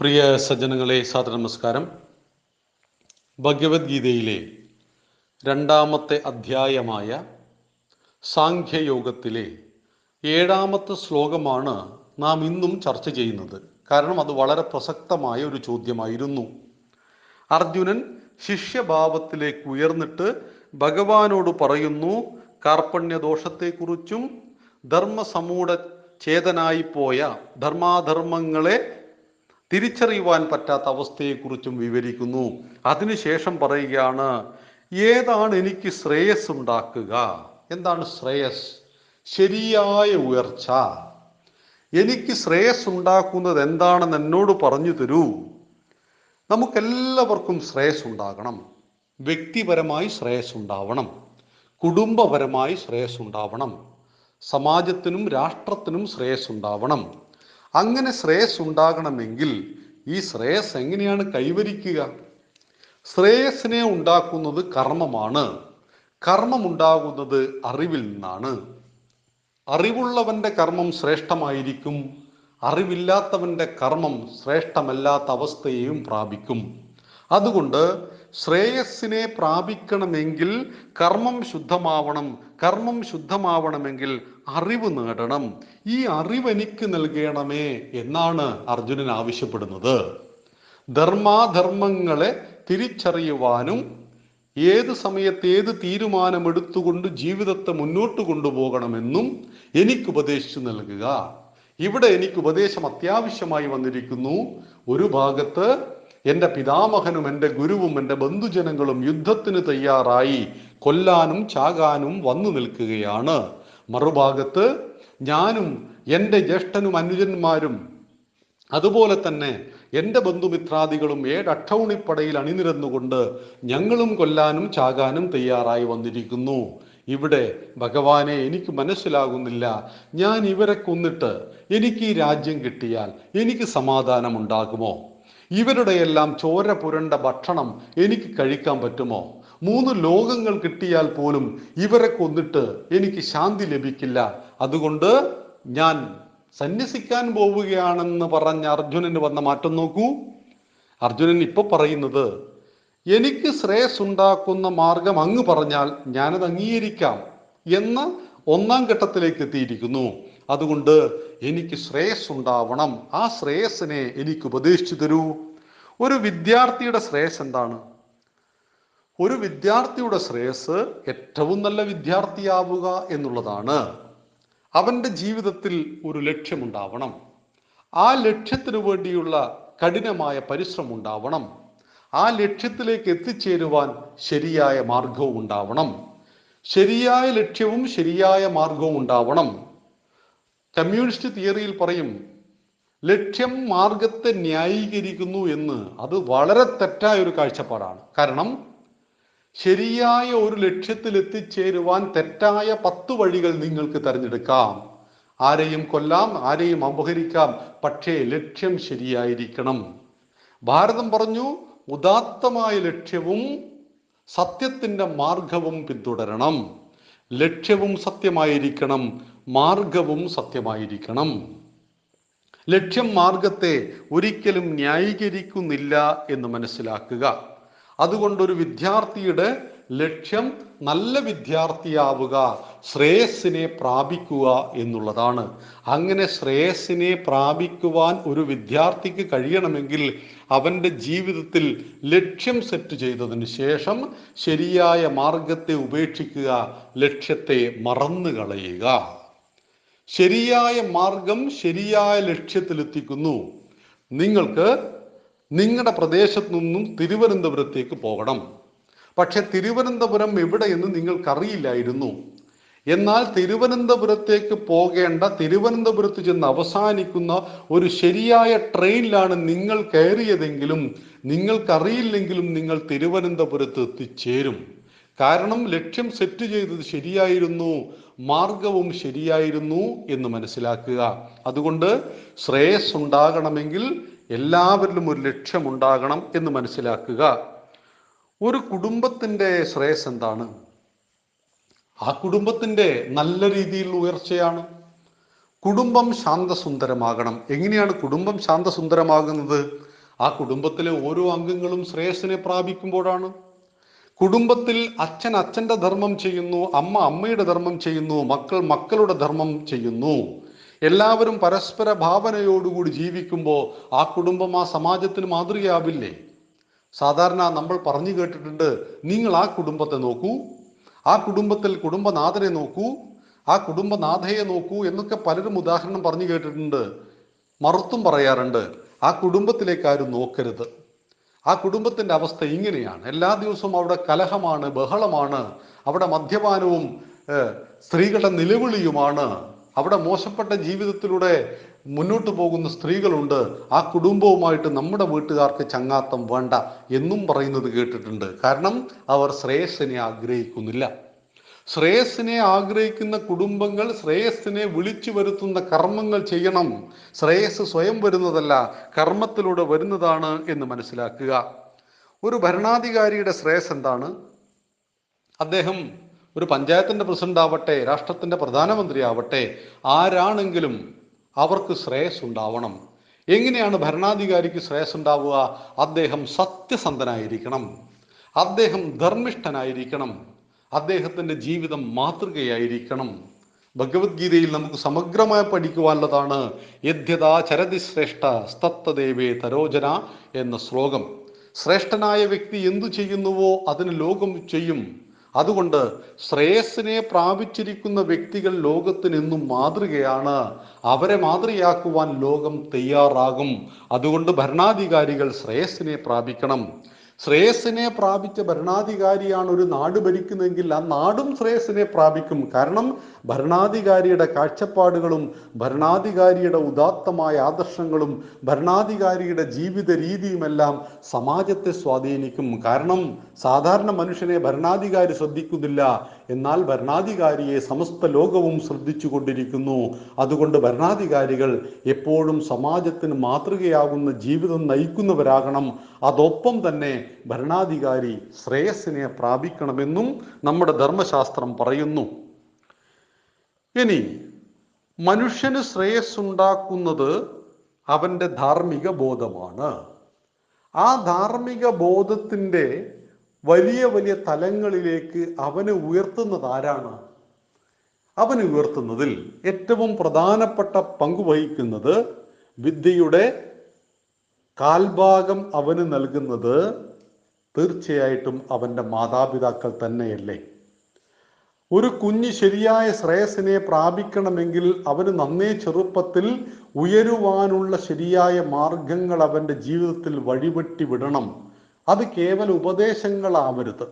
പ്രിയ സജ്ജനങ്ങളെ സാദര നമസ്കാരം. ഭഗവത്ഗീതയിലെ രണ്ടാമത്തെ അധ്യായമായ സാഖ്യയോഗത്തിലെ ഏഴാമത്തെ ശ്ലോകമാണ് നാം ഇന്നും ചർച്ച ചെയ്യുന്നത്. കാരണം അത് വളരെ പ്രസക്തമായ ഒരു ചോദ്യമായിരുന്നു. അർജുനൻ ശിഷ്യഭാവത്തിലേക്ക് ഉയർന്നിട്ട് ഭഗവാനോട് പറയുന്നു കാർപ്പണ്യദോഷത്തെക്കുറിച്ചും ധർമ്മസമൂഢ ചേതനായി പോയ ധർമാധർമ്മങ്ങളെ തിരിച്ചറിയുവാൻ പറ്റാത്ത അവസ്ഥയെക്കുറിച്ചും വിവരിക്കുന്നു. അതിനുശേഷം പറയുകയാണ് ഏതാണ് എനിക്ക് ശ്രേയസ് ഉണ്ടാക്കുക എന്താണ് ശ്രേയസ്? ശരിയായ ഉയർച്ച. എനിക്ക് ശ്രേയസ് ഉണ്ടാക്കുന്നത് എന്താണെന്ന് എന്നോട് പറഞ്ഞു തരൂ. നമുക്കെല്ലാവർക്കും ശ്രേയസ് ഉണ്ടാകണം വ്യക്തിപരമായി ശ്രേയസ് ഉണ്ടാവണം കുടുംബപരമായി ശ്രേയസ് ഉണ്ടാവണം സമാജത്തിനും രാഷ്ട്രത്തിനും ശ്രേയസ് ഉണ്ടാവണം അങ്ങനെ ശ്രേയസ് ഉണ്ടാകണമെങ്കിൽ ഈ ശ്രേയസ് എങ്ങനെയാണ് കൈവരിക്കുക? ശ്രേയസിനെ ഉണ്ടാക്കുന്നത് കർമ്മമാണ്. കർമ്മം ഉണ്ടാകുന്നത് അറിവിൽ നിന്നാണ്. അറിവുള്ളവന്റെ കർമ്മം ശ്രേഷ്ഠമായിരിക്കും. അറിവില്ലാത്തവന്റെ കർമ്മം ശ്രേഷ്ഠമല്ലാത്ത അവസ്ഥയെയും പ്രാപിക്കും. അതുകൊണ്ട് ശ്രേയസ്സിനെ പ്രാപിക്കണമെങ്കിൽ കർമ്മം ശുദ്ധമാവണം. കർമ്മം ശുദ്ധമാവണമെങ്കിൽ അറിവ് നേടണം. ഈ അറിവ് എനിക്ക് നൽകണമേ എന്നാണ് അർജുനൻ ആവശ്യപ്പെടുന്നത്. ധർമാധർമ്മങ്ങളെ തിരിച്ചറിയുവാനും ഏത് സമയത്ത് ഏത് തീരുമാനമെടുത്തുകൊണ്ട് ജീവിതത്തെ മുന്നോട്ട് കൊണ്ടുപോകണമെന്നും എനിക്ക് ഉപദേശിച്ചു നൽകുക. ഇവിടെ എനിക്ക് ഉപദേശം അത്യാവശ്യമായി വന്നിരിക്കുന്നു. ഒരു ഭാഗത്ത് എന്റെ പിതാമഹനും എന്റെ ഗുരുവും എന്റെ ബന്ധുജനങ്ങളും യുദ്ധത്തിന് തയ്യാറായി കൊല്ലാനും ചാകാനും വന്നു നിൽക്കുകയാണ്. മറുഭാഗത്ത് ഞാനും എന്റെ ജ്യേഷ്ഠനും അനുജന്മാരും അതുപോലെ തന്നെ എന്റെ ബന്ധുമിത്രാദികളും ഏഴട്ടൗണിപ്പടയിൽ അണിനിരന്നുകൊണ്ട് ഞങ്ങളും കൊല്ലാനും ചാകാനും തയ്യാറായി വന്നിരിക്കുന്നു. ഇവിടെ ഭഗവാനെ എനിക്ക് മനസ്സിലാകുന്നില്ല. ഞാൻ ഇവരെ കൊന്നിട്ട് എനിക്ക് ഈ രാജ്യം കിട്ടിയാൽ എനിക്ക് സമാധാനം ഉണ്ടാകുമോ ഇവരുടെയെല്ലാം ചോര പുരണ്ട ഭക്ഷണം എനിക്ക് കഴിക്കാൻ പറ്റുമോ? മൂന്ന് ലോകങ്ങൾ കിട്ടിയാൽ പോലും ഇവരെ കൊന്നിട്ട് എനിക്ക് ശാന്തി ലഭിക്കില്ല. അതുകൊണ്ട് ഞാൻ സന്യസിക്കാൻ പോവുകയാണെന്ന് പറഞ്ഞ അർജുനന് വന്ന മാറ്റം നോക്കൂ. അർജുനൻ ഇപ്പൊ പറയുന്നത് എനിക്ക് ശ്രേയസ് ഉണ്ടാക്കുന്ന മാർഗം അങ്ങ് പറഞ്ഞാൽ ഞാനത് അംഗീകരിക്കാം എന്ന ഒന്നാം ഘട്ടത്തിലേക്ക് എത്തിയിരിക്കുന്നു. അതുകൊണ്ട് എനിക്ക് ശ്രേയസ് ഉണ്ടാവണം ആ ശ്രേയസിനെ എനിക്ക് ഉപദേശിച്ചു തരൂ. ഒരു വിദ്യാർത്ഥിയുടെ ശ്രേയസ് എന്താണ്? ഒരു വിദ്യാർത്ഥിയുടെ ശ്രേയസ് ഏറ്റവും നല്ല വിദ്യാർത്ഥിയാവുക എന്നുള്ളതാണ്. അവന്റെ ജീവിതത്തിൽ ഒരു ലക്ഷ്യമുണ്ടാവണം. ആ ലക്ഷ്യത്തിനു വേണ്ടിയുള്ള കഠിനമായ പരിശ്രമം ഉണ്ടാവണം ആ ലക്ഷ്യത്തിലേക്ക് എത്തിച്ചേരുവാൻ ശരിയായ മാർഗവും ഉണ്ടാവണം. ശരിയായ ലക്ഷ്യവും ശരിയായ മാർഗവും ഉണ്ടാവണം. കമ്മ്യൂണിസ്റ്റ് തിയറിയിൽ പറയും ലക്ഷ്യം മാർഗത്തെ ന്യായീകരിക്കുന്നു എന്ന്. അത് വളരെ തെറ്റായ ഒരു കാഴ്ചപ്പാടാണ്. കാരണം ശരിയായ ഒരു ലക്ഷ്യത്തിൽ എത്തിച്ചേരുവാൻ തെറ്റായ പത്ത് വഴികൾ നിങ്ങൾക്ക് തിരഞ്ഞെടുക്കാം. ആരെയും കൊല്ലാം ആരെയും അപഹരിക്കാം പക്ഷേ ലക്ഷ്യം ശരിയായിരിക്കണം. ഭാരതം പറഞ്ഞു ഉദാത്തമായ ലക്ഷ്യവും സത്യത്തിന്റെ മാർഗവും പിന്തുടരണം. ലക്ഷ്യവും സത്യമായിരിക്കണം മാർഗവും സത്യമായിരിക്കണം. ലക്ഷ്യം മാർഗത്തെ ഒരിക്കലും ന്യായീകരിക്കുന്നില്ല എന്ന് മനസ്സിലാക്കുക. അതുകൊണ്ട് ഒരു വിദ്യാർത്ഥിയുടെ ലക്ഷ്യം നല്ല വിദ്യാർത്ഥിയാവുക ശ്രേയസ്സിനെ പ്രാപിക്കുക എന്നുള്ളതാണ്. അങ്ങനെ ശ്രേയസ്സിനെ പ്രാപിക്കുവാൻ ഒരു വിദ്യാർത്ഥിക്ക് കഴിയണമെങ്കിൽ അവന്റെ ജീവിതത്തിൽ ലക്ഷ്യം സെറ്റ് ചെയ്തതിന് ശേഷം ശരിയായ മാർഗത്തെ ഉപേക്ഷിക്കുക ലക്ഷ്യത്തെ മറന്നു കളയുക. ശരിയായ മാർഗം ശരിയായ ലക്ഷ്യത്തിലെത്തിക്കുന്നു. നിങ്ങൾക്ക് നിങ്ങളുടെ പ്രദേശത്തു നിന്നും തിരുവനന്തപുരത്തേക്ക് പോകണം. പക്ഷെ തിരുവനന്തപുരം എവിടെയെന്ന് നിങ്ങൾക്കറിയില്ലായിരുന്നു. എന്നാൽ തിരുവനന്തപുരത്തേക്ക് പോകേണ്ട തിരുവനന്തപുരത്ത് ചെന്ന് അവസാനിക്കുന്ന ഒരു ശരിയായ ട്രെയിനിലാണ് നിങ്ങൾ കയറിയതെങ്കിലും നിങ്ങൾക്കറിയില്ലെങ്കിലും നിങ്ങൾ തിരുവനന്തപുരത്ത് എത്തിച്ചേരും. കാരണം ലക്ഷ്യം സെറ്റ് ചെയ്തത് ശരിയായിരുന്നു മാർഗവും ശരിയായിരുന്നു എന്ന് മനസ്സിലാക്കുക. അതുകൊണ്ട് ശ്രേയസ് ഉണ്ടാകണമെങ്കിൽ എല്ലാവരിലും ഒരു ലക്ഷ്യമുണ്ടാകണം എന്ന് മനസ്സിലാക്കുക. ഒരു കുടുംബത്തിന്റെ ശ്രേയസ് എന്താണ്? ആ കുടുംബത്തിന്റെ നല്ല രീതിയിൽ ഉയർച്ചയാണ്. കുടുംബം ശാന്തസുന്ദരമാകണം. എങ്ങനെയാണ് കുടുംബം ശാന്തസുന്ദരമാകുന്നത്? ആ കുടുംബത്തിലെ ഓരോ അംഗങ്ങളും ശ്രേയസിനെ പ്രാപിക്കുമ്പോഴാണ്. കുടുംബത്തിൽ അച്ഛൻ അച്ഛന്റെ ധർമ്മം ചെയ്യുന്നു അമ്മ അമ്മയുടെ ധർമ്മം ചെയ്യുന്നു മക്കൾ മക്കളുടെ ധർമ്മം ചെയ്യുന്നു. എല്ലാവരും പരസ്പര ഭാവനയോടുകൂടി ജീവിക്കുമ്പോൾ ആ കുടുംബം ആ സമാജത്തിന് മാതൃകയാവില്ലേ? സാധാരണ നമ്മൾ പറഞ്ഞു കേട്ടിട്ടുണ്ട് നിങ്ങൾ ആ കുടുംബത്തെ നോക്കൂ ആ കുടുംബത്തിൽ കുടുംബനാഥനെ നോക്കൂ ആ കുടുംബനാഥയെ നോക്കൂ എന്നൊക്കെ പലരും ഉദാഹരണം പറഞ്ഞു കേട്ടിട്ടുണ്ട്. മറുത്തും പറയാറുണ്ട് ആ കുടുംബത്തിലേക്ക് ആരും നോക്കരുത്. ആ കുടുംബത്തിന്റെ അവസ്ഥ ഇങ്ങനെയാണ്. എല്ലാ ദിവസവും അവിടെ കലഹമാണ് ബഹളമാണ് അവിടെ മദ്യപാനവും സ്ത്രീകളുടെ നിലവിളിയുമാണ്. അവിടെ മോശപ്പെട്ട ജീവിതത്തിലൂടെ മുന്നോട്ട് പോകുന്ന സ്ത്രീകളുണ്ട്. ആ കുടുംബവുമായിട്ട് നമ്മുടെ വീട്ടുകാർക്ക് ചങ്ങാത്തം വേണ്ട എന്നും പറയുന്നത് കേട്ടിട്ടുണ്ട്. കാരണം അവർ ശ്രേയസ്സിനെ ആഗ്രഹിക്കുന്നില്ല. ശ്രേയസ്സിനെ ആഗ്രഹിക്കുന്ന കുടുംബങ്ങൾ ശ്രേയസ്സിനെ വിളിച്ചു വരുത്തുന്ന കർമ്മങ്ങൾ ചെയ്യണം. ശ്രേയസ് സ്വയം വരുന്നതല്ല കർമ്മത്തിലൂടെ വരുന്നതാണ് എന്ന് മനസ്സിലാക്കുക. ഒരു ഭരണാധികാരിയുടെ ശ്രേയസ് എന്താണ്? അദ്ദേഹം ഒരു പഞ്ചായത്തിന്റെ പ്രസിഡന്റ് ആവട്ടെ രാഷ്ട്രത്തിന്റെ പ്രധാനമന്ത്രി ആവട്ടെ ആരാണെങ്കിലും അവർക്ക് ശ്രേയസ് ഉണ്ടാവണം എങ്ങനെയാണ് ഭരണാധികാരിക്ക് ശ്രേയസ് ഉണ്ടാവുക അദ്ദേഹം സത്യസന്ധനായിരിക്കണം. അദ്ദേഹം ധർമ്മിഷ്ഠനായിരിക്കണം. അദ്ദേഹത്തിന്റെ ജീവിതം മാതൃകയായിരിക്കണം. ഭഗവത്ഗീതയിൽ നമുക്ക് സമഗ്രമായി പഠിക്കുവാനുള്ളതാണ് യദ്യതാ ചരതി ശ്രേഷ്ഠ സ്തത്വദേവേ തരോജന എന്ന ശ്ലോകം. ശ്രേഷ്ഠനായ വ്യക്തി എന്തു ചെയ്യുന്നുവോ അതിന് ലോകം ചെയ്യും. അതുകൊണ്ട് ശ്രേയസ്സിനെ പ്രാപിച്ചിരിക്കുന്ന വ്യക്തികൾ ലോകത്തിനെന്നും മാതൃകയാണ്. അവരെ മാതൃകയാക്കുവാൻ ലോകം തയ്യാറാകും. അതുകൊണ്ട് ഭരണാധികാരികൾ ശ്രേയസ്സിനെ പ്രാപിക്കണം. ശ്രേയസ്സിനെ പ്രാപിച്ച ഭരണാധികാരിയാണ് ഒരു നാട് ഭരിക്കുന്നതെങ്കിൽ ആ നാടും ശ്രേയസ്സിനെ പ്രാപിക്കും. കാരണം ഭരണാധികാരിയുടെ കാഴ്ചപ്പാടുകളും ഭരണാധികാരിയുടെ ഉദാത്തമായ ആദർശങ്ങളും ഭരണാധികാരിയുടെ ജീവിത രീതിയുമെല്ലാം സമാജത്തെ സ്വാധീനിക്കും. കാരണം സാധാരണ മനുഷ്യനെ ഭരണാധികാരി ശ്രദ്ധിക്കുന്നില്ല. എന്നാൽ ഭരണാധികാരിയെ സമസ്ത ലോകവും ശ്രദ്ധിച്ചു കൊണ്ടിരിക്കുന്നു. അതുകൊണ്ട് ഭരണാധികാരികൾ എപ്പോഴും സമാജത്തിന് മാതൃകയാകുന്ന ജീവിതം നയിക്കുന്നവരാകണം. അതൊപ്പം തന്നെ ഭരണാധികാരി ശ്രേയസ്സിനെ പ്രാപിക്കണമെന്നും നമ്മുടെ ധർമ്മശാസ്ത്രം പറയുന്നു. ഇനി മനുഷ്യന് ശ്രേയസ് ഉണ്ടാക്കുന്നത് അവന്റെ ധാർമ്മിക ബോധമാണ്. ആ ധാർമ്മിക ബോധത്തിന്റെ വലിയ വലിയ തലങ്ങളിലേക്ക് അവനെ ഉയർത്തുന്നത് ആരാണ്? അവന് ഉയർത്തുന്നതിൽ ഏറ്റവും പ്രധാനപ്പെട്ട പങ്കുവഹിക്കുന്നത് വിദ്യയുടെ കാൽഭാഗം അവന് നൽകുന്നത് തീർച്ചയായിട്ടും അവന്റെ മാതാപിതാക്കൾ തന്നെയല്ലേ? ഒരു കുഞ്ഞ് ശരിയായ ശ്രേയസിനെ പ്രാപിക്കണമെങ്കിൽ അവന് നന്നേ ചെറുപ്പത്തിൽ ഉയരുവാനുള്ള ശരിയായ മാർഗങ്ങൾ അവന്റെ ജീവിതത്തിൽ വഴിവെട്ടി വിടണം. അത് കേവല ഉപദേശങ്ങളാവരുത്.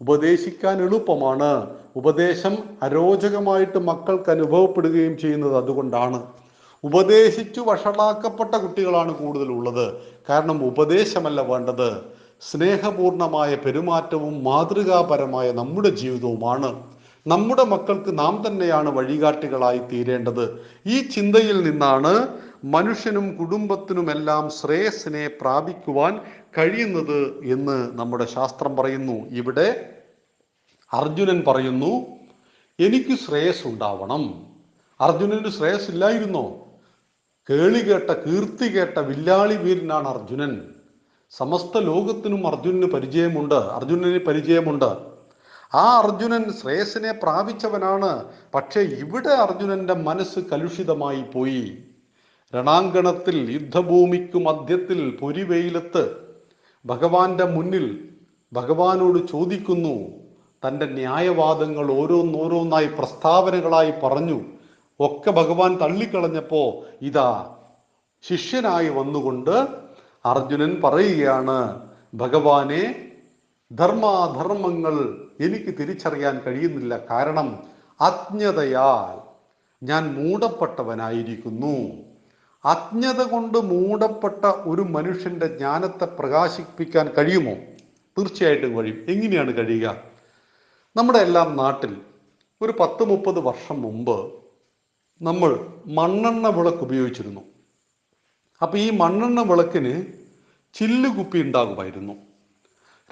ഉപദേശിക്കാൻ എളുപ്പമാണ്. ഉപദേശം അരോചകമായിട്ട് മക്കൾക്ക് അനുഭവപ്പെടുകയും ചെയ്യുന്നത് അതുകൊണ്ടാണ്. ഉപദേശിച്ചു വഷളാക്കപ്പെട്ട കുട്ടികളാണ് കൂടുതലുള്ളത്. കാരണം ഉപദേശമല്ല വേണ്ടത്. സ്നേഹപൂർണമായ പെരുമാറ്റവും മാതൃകാപരമായ നമ്മുടെ ജീവിതവുമാണ്. നമ്മുടെ മക്കൾക്ക് നാം തന്നെയാണ് വഴികാട്ടികളായി തീരേണ്ടത്. ഈ ചിന്തയിൽ നിന്നാണ് മനുഷ്യനും കുടുംബത്തിനുമെല്ലാം ശ്രേയസ്സിനെ പ്രാപിക്കുവാൻ കഴിയുന്നത് എന്ന് നമ്മുടെ ശാസ്ത്രം പറയുന്നു. ഇവിടെ അർജുനൻ പറയുന്നു എനിക്ക് ശ്രേയസ് ഉണ്ടാവണം അർജുനന് ശ്രേയസ് ഇല്ലായിരുന്നോ കേളി കേട്ട കീർത്തി കേട്ട വില്ലാളി വീരനാണ് അർജുനൻ. സമസ്ത ലോകത്തിനും അർജുനന് പരിചയമുണ്ട് അർജുനന് പരിചയമുണ്ട്. ആ അർജുനൻ ശ്രേയസിനെ പ്രാപിച്ചവനാണ്. പക്ഷേ ഇവിടെ അർജുനന്റെ മനസ്സ് കലുഷിതമായി പോയി. രണാങ്കണത്തിൽ യുദ്ധഭൂമിക്കു മധ്യത്തിൽ പൊരിവെയിലത്ത് ഭഗവാന്റെ മുന്നിൽ ഭഗവാനോട് ചോദിക്കുന്നു. തന്റെ ന്യായവാദങ്ങൾ ഓരോന്നോരോന്നായി പ്രസ്താവനകളായി പറഞ്ഞു. ഒക്കെ ഭഗവാൻ തള്ളിക്കളഞ്ഞപ്പോ ഇതാ ശിഷ്യനായി വന്നുകൊണ്ട് അർജുനൻ പറയുകയാണ് ഭഗവാനെ ധർമാധർമ്മങ്ങൾ എനിക്ക് തിരിച്ചറിയാൻ കഴിയുന്നില്ല. കാരണം അജ്ഞതയാൽ ഞാൻ മൂടപ്പെട്ടവനായിരിക്കുന്നു. അജ്ഞത കൊണ്ട് മൂടപ്പെട്ട ഒരു മനുഷ്യന്റെ ജ്ഞാനത്തെ പ്രകാശിപ്പിക്കാൻ കഴിയുമോ? തീർച്ചയായിട്ടും കഴിയും. എങ്ങനെയാണ് കഴിയുക? നമ്മുടെ എല്ലാം നാട്ടിൽ ഒരു പത്ത് മുപ്പത് വർഷം മുമ്പ് നമ്മൾ മണ്ണെണ്ണ വിളക്ക് ഉപയോഗിച്ചിരുന്നു. അപ്പൊ ഈ മണ്ണെണ്ണ വിളക്കിന് ചില്ലുകുപ്പി ഉണ്ടാകുമായിരുന്നു.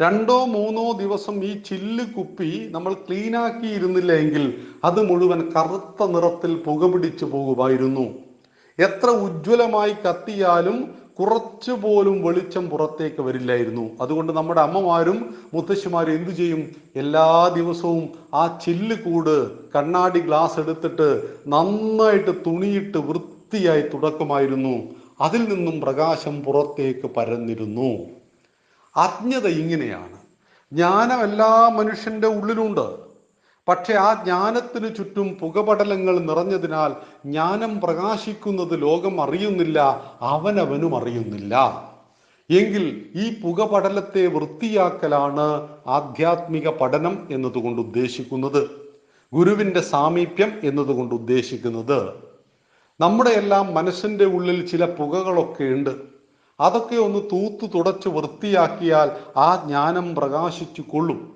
രണ്ടോ മൂന്നോ ദിവസം ഈ ചില്ല് കുപ്പി നമ്മൾ ക്ലീൻ ആക്കിയിരുന്നില്ല എങ്കിൽ അത് മുഴുവൻ കറുത്ത നിറത്തിൽ പുക പിടിച്ചു പോകുമായിരുന്നു. എത്ര ഉജ്ജ്വലമായി കത്തിയാലും കുറച്ചു പോലും വെളിച്ചം പുറത്തേക്ക് വരില്ലായിരുന്നു. അതുകൊണ്ട് നമ്മുടെ അമ്മമാരും മുത്തശ്ശിമാരും എന്തു ചെയ്യും? എല്ലാ ദിവസവും ആ ചില്ല് കൂട് കണ്ണാടി ഗ്ലാസ് എടുത്തിട്ട് നന്നായിട്ട് തുണിയിട്ട് വൃത്തിയായി തുടക്കുമായിരുന്നു. അതിൽ നിന്നും പ്രകാശം പുറത്തേക്ക് പരന്നിരുന്നു. അജ്ഞത ഇങ്ങനെയാണ്. ജ്ഞാനം എല്ലാ മനുഷ്യന്റെ ഉള്ളിലുണ്ട്. പക്ഷെ ആ ജ്ഞാനത്തിന് ചുറ്റും പുകപടലങ്ങൾ നിറഞ്ഞതിനാൽ ജ്ഞാനം പ്രകാശിക്കുന്നത് ലോകം അറിയുന്നില്ല അവനവനും അറിയുന്നില്ല. എങ്കിൽ ഈ പുകപടലത്തെ വൃത്തിയാക്കലാണ് ആധ്യാത്മിക പഠനം എന്നതുകൊണ്ട് ഉദ്ദേശിക്കുന്നത്. ഗുരുവിന്റെ സാമീപ്യം എന്നതുകൊണ്ട് ഉദ്ദേശിക്കുന്നത്. നമ്മുടെ എല്ലാം മനസ്സിന്റെ ഉള്ളിൽ ചില പുകകളൊക്കെ ഉണ്ട്. അതൊക്കെ ഒന്ന് തൂത്തു തുടച്ച് വൃത്തിയാക്കിയാൽ ആ ജ്ഞാനം പ്രകാശിച്ചു കൊള്ളും.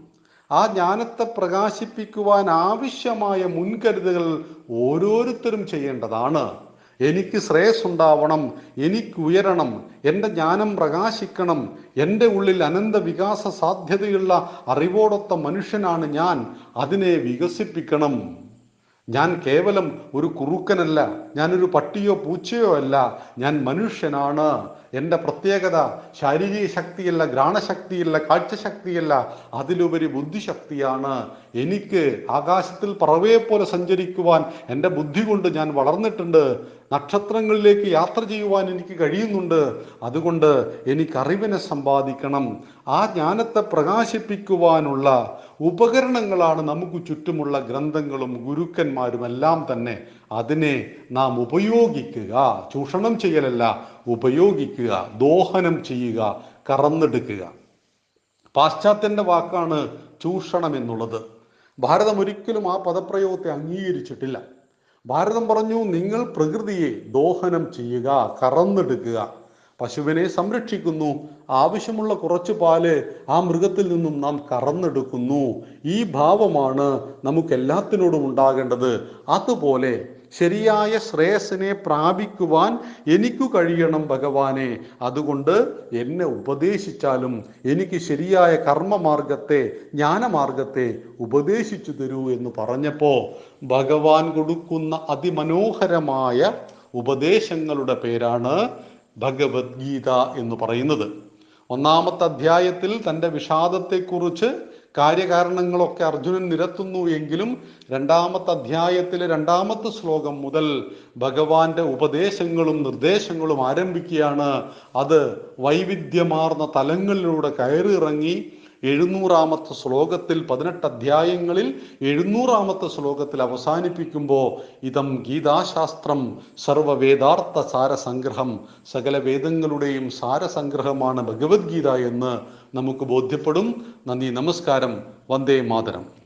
ആ ജ്ഞാനത്തെ പ്രകാശിപ്പിക്കുവാൻ ആവശ്യമായ മുൻകരുതലുകൾ ഓരോരുത്തരും ചെയ്യേണ്ടതാണ്. എനിക്ക് ശ്രേയസ് ഉണ്ടാവണം എനിക്ക് ഉയരണം എന്റെ ജ്ഞാനം പ്രകാശിക്കണം എന്റെ ഉള്ളിൽ അനന്ത വികാസ സാധ്യതയുള്ള അറിവോടൊത്ത മനുഷ്യനാണ് ഞാൻ. അതിനെ വികസിപ്പിക്കണം. ഞാൻ കേവലം ഒരു കുറുക്കനല്ല ഞാനൊരു പട്ടിയോ പൂച്ചയോ അല്ല ഞാൻ മനുഷ്യനാണ്. എന്റെ പ്രത്യേകത ശാരീരിക ശക്തിയല്ല ഘ്രാണശക്തിയല്ല കാഴ്ചശക്തിയല്ല അതിലുപരി ബുദ്ധിശക്തിയാണ്. എനിക്ക് ആകാശത്തിൽ പറവയെ പോലെ സഞ്ചരിക്കുവാൻ എന്റെ ബുദ്ധി കൊണ്ട് ഞാൻ വളർന്നിട്ടുണ്ട്. നക്ഷത്രങ്ങളിലേക്ക് യാത്ര ചെയ്യുവാൻ എനിക്ക് കഴിയുന്നുണ്ട്. അതുകൊണ്ട് എനിക്ക് അറിവിനെ സമ്പാദിക്കണം. ആ ജ്ഞാനത്തെ പ്രകാശിപ്പിക്കുവാനുള്ള ഉപകരണങ്ങളാണ് നമുക്ക് ചുറ്റുമുള്ള ഗ്രന്ഥങ്ങളും ഗുരുക്കന്മാരും എല്ലാം തന്നെ. അതിനെ നാം ഉപയോഗിക്കുക. ചൂഷണം ചെയ്യലല്ല ഉപയോഗിക്കുക. ദോഹനം ചെയ്യുക കറന്നെടുക്കുക. പാശ്ചാത്യന്റെ വാക്കാണ് ചൂഷണം എന്നുള്ളത്. ഭാരതം ഒരിക്കലും ആ പദപ്രയോഗത്തെ അംഗീകരിച്ചിട്ടില്ല. ഭാരതം പറഞ്ഞു നിങ്ങൾ പ്രകൃതിയെ ദോഹനം ചെയ്യുക കറന്നെടുക്കുക. പശുവിനെ സംരക്ഷിക്കുന്നു. ആവശ്യമുള്ള കുറച്ച് പാൽ ആ മൃഗത്തിൽ നിന്നും നാം കറന്നെടുക്കുന്നു. ഈ ഭാവമാണ് നമുക്ക് എല്ലാത്തിനോടും ഉണ്ടാകേണ്ടത്. അതുപോലെ ശരിയായ ശ്രേയസിനെ പ്രാപിക്കുവാൻ എനിക്കു കഴിയണം ഭഗവാനെ. അതുകൊണ്ട് എന്നെ ഉപദേശിച്ചാലും എനിക്ക് ശരിയായ കർമ്മമാർഗത്തെ ജ്ഞാനമാർഗത്തെ ഉപദേശിച്ചു തരൂ എന്ന് പറഞ്ഞപ്പോ ഭഗവാൻ കൊടുക്കുന്ന അതിമനോഹരമായ ഉപദേശങ്ങളുടെ പേരാണ് ഭഗവത്ഗീത എന്ന് പറയുന്നത്. ഒന്നാമത്തെ അധ്യായത്തിൽ തന്റെ വിഷാദത്തെക്കുറിച്ച് കാര്യകാരണങ്ങളൊക്കെ അർജുനൻ നിരത്തുന്നു എങ്കിലും രണ്ടാമത്തെ അധ്യായത്തിലെ രണ്ടാമത്തെ ശ്ലോകം മുതൽ ഭഗവാന്റെ ഉപദേശങ്ങളും നിർദ്ദേശങ്ങളും ആരംഭിക്കുകയാണ്. അത് വൈവിധ്യമാർന്ന തലങ്ങളിലൂടെ കയറിയിറങ്ങി എഴുന്നൂറാമത്തെ ശ്ലോകത്തിൽ പതിനെട്ട് അധ്യായങ്ങളിൽ എഴുന്നൂറാമത്തെ ശ്ലോകത്തിൽ അവസാനിപ്പിക്കുമ്പോൾ ഇതം ഗീതാശാസ്ത്രം സർവവേദാർത്ഥ സാരസംഗ്രഹം സകല വേദങ്ങളുടെയും സാരസംഗ്രഹമാണ് ഭഗവത്ഗീത എന്ന് നമുക്ക് ബോധ്യപ്പെടും. നന്ദി നമസ്കാരം. വന്ദേ മാതരം.